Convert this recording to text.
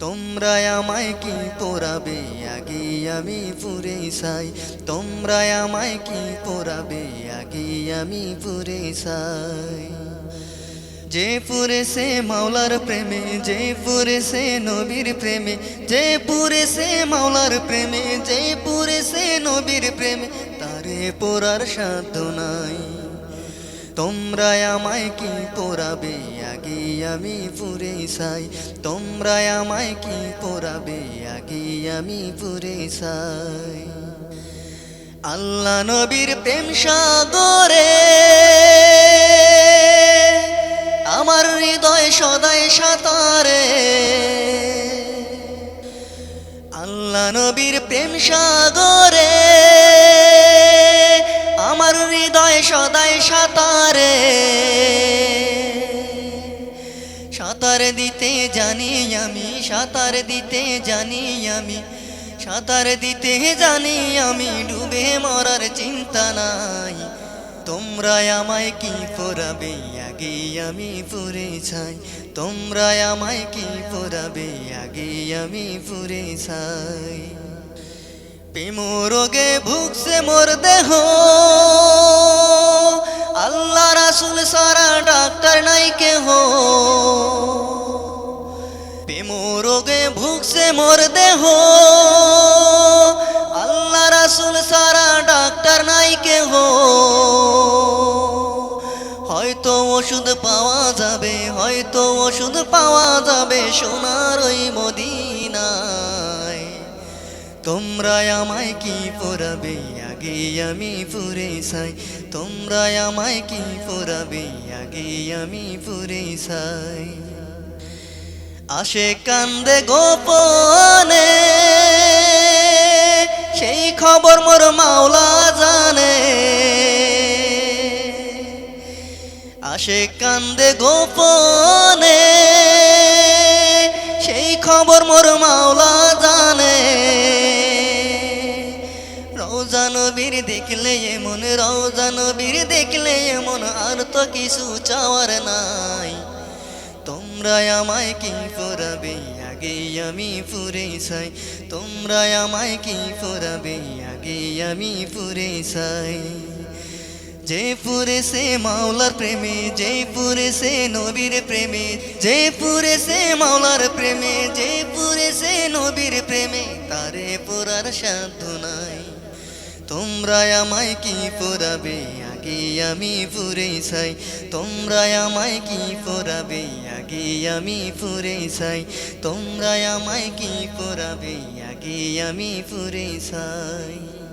তোমরা আমায় কি পোড়াবে? আগে আমি পুরে সাই তোমরা আমায় কি পোড়াবে? আগে আমি পুরে সাই যে পুরেছে মাওলার প্রেমে, যে পুরেছে নবীর প্রেমে, যে পুরেছে মাওলার প্রেমে, যে পুরেছে নবীর প্রেমে, তারে পোড়ার সাধ্য নাই। তোমরা আমায় কি পোড়াবে আগে আমি পুরে সাই তোমরা আমায় কি পোড়াবে আগে আমি পুরে সাই আল্লাহ নবীর প্রেম সাগরে আমার হৃদয় সদাই সাঁতারে। আল্লাহ নবীর প্রেম সাগরে আমার হৃদয় সদাই সাঁতারে। সাঁতার দিতে জানি আমি, সাঁতার দিতে জানি আমি, সাঁতার দিতে জানি আমি, ডুবে মরার চিন্তা নাই। তোমরা আমায় কি পড়াবে? আগে আমি পড়ে ছাই। তোমরা আমায় কি পড়াবে? আগে আমি পড়ে ছাই। প্রেমরোগে ভুগছে মোর দেহ। আল্লাহ রাসুল সারা ডাক্তার নাই কেহ। প্রেমরোগে ভুগছে মোর দেহ। আল্লাহ রাসুল সারা ডাক্তার নাই কেহ। হয়তো ওষুধ পাওয়া যাবে, হয়তো ওষুধ পাওয়া যাবে সোনার ওই মদিনায় তোমরা আমায় কি পড়াবে আগে আমি পুরে সাই তোমরা আমায় কি পড়াবে আগে আমি পুরে সাই আসে কান্দে গোপনে, সেই খবর মোর মাওলা জানে। আসে কান্দে গোপনে, সেই খবর মোর মাওলা দেখলে এমন রওজা নবীর, দেখলে এমন আর তো কিছু চাওয়ার নাই। তোমরা আমায় কি পড়াবে আগে আমি ফুরে সাই তোমরা আমায় কি পড়াবে আগে আমি ফুরে সাই যে পুরেছে মাওলার প্রেমে, যে পুরেছে নবীর প্রেমে, যে পুরেছে মাওলার প্রেমে, যে পুরেছে নবীর প্রেমে, তারে পোড়ার সাধ্য নাই। তোমরা আমায় কি পোড়াবে আগে আমি পুরে চাই। তোমরা আমায় কি পোড়াবে আগে আমি পুরে চাই। তোমরা আমায় কি পোড়াবে আগে আমি পুরে চাই।